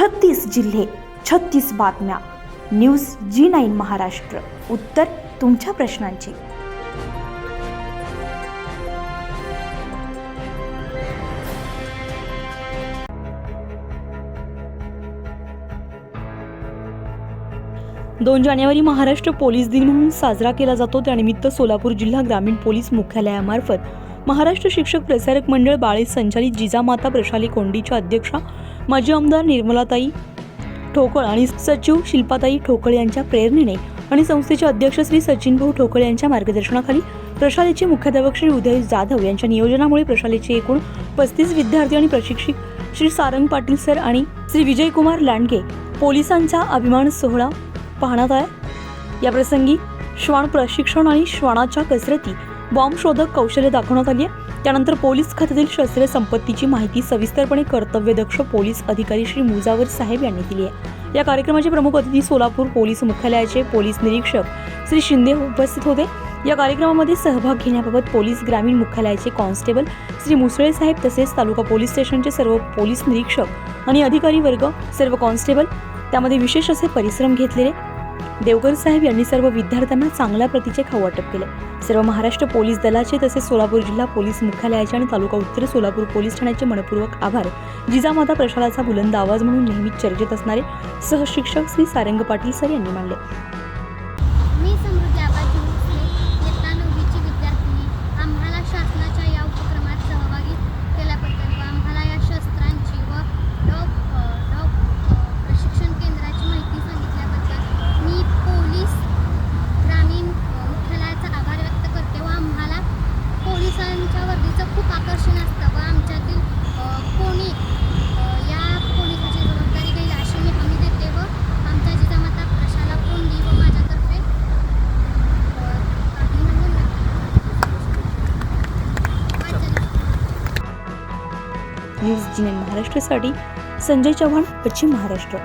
छत्तीस जिल्हे छत्तीस बातम्या. News G nine Maharashtra. उत्तर तुमच्या प्रश्नांची. दोन जानेवारी महाराष्ट्र पोलीस दिन म्हणून साजरा केला जातो. त्यानिमित्त सोलापूर जिल्हा ग्रामीण पोलीस मुख्यालयामार्फत महाराष्ट्र शिक्षक प्रसारक मंडळ बाळे संचालित जिजामाता प्रशाली कोंडीच्या अध्यक्षा माजी आमदार निर्मलाताई ठोकळ आणि सचिव शिल्पाताई ठोकळ यांच्या प्रेरणेने आणि संस्थेचे अध्यक्ष श्री सचिन भाऊ ठोकळ यांच्या मार्गदर्शनाखाली प्रशालेचे मुख्याध्यापक श्री उदय जाधव यांच्या नियोजनामुळे प्रशालेचे एकूण पस्तीस विद्यार्थी आणि प्रशिक्षक श्री सारंग पाटील सर आणि श्री विजयकुमार लांडगे पोलिसांचा अभिमान सोहळा पाहण्यात आहे या प्रसंगी श्वान प्रशिक्षण आणि श्वानाच्या कसरती बॉम्ब शोधक कौशल्य दाखवण्यात आली आहे. त्यानंतर पोलीस खात्यातील शस्त्र संपत्तीची माहिती सविस्तरपणे कर्तव्यदक्ष पोलीस अधिकारी श्री मुजावर साहेब यांनी दिली आहे. या कार्यक्रमाचे प्रमुख अतिथी सोलापूर पोलीस मुख्यालयाचे पोलीस निरीक्षक श्री शिंदे उपस्थित होते. या कार्यक्रमामध्ये सहभाग घेण्याबाबत पोलीस ग्रामीण मुख्यालयाचे कॉन्स्टेबल श्री मुसळे साहेब तसेच तालुका पोलीस स्टेशनचे सर्व पोलीस निरीक्षक आणि अधिकारी वर्ग सर्व कॉन्स्टेबल त्यामध्ये विशेष असे परिश्रम घेतलेले देवकर साहेब यांनी सर्व विद्यार्थ्यांना चांगल्या प्रतीचे खाऊ वाटप केले. सर्व महाराष्ट्र पोलीस दलाचे तसेच सोलापूर जिल्हा पोलीस मुख्यालयाचे आणि तालुका उत्तर सोलापूर पोलीस ठाण्याचे मनपूर्वक आभार. जिजामाता प्रशालाचा बुलंद आवाज म्हणून नेहमीच चर्चेत असणारे सहशिक्षक श्री सारंग पाटील सर यांनी मानले. खूप आकर्षण असतं. व आमच्यातील कोणी या पोलिसाची जबाबदारी घेईल अशी मी हमी देते व आमच्या जिजामाता प्रशाला कोंडी व माझ्यातर्फे न्यूज जिने महाराष्ट्रासाठी संजय चव्हाण पश्चिम महाराष्ट्र.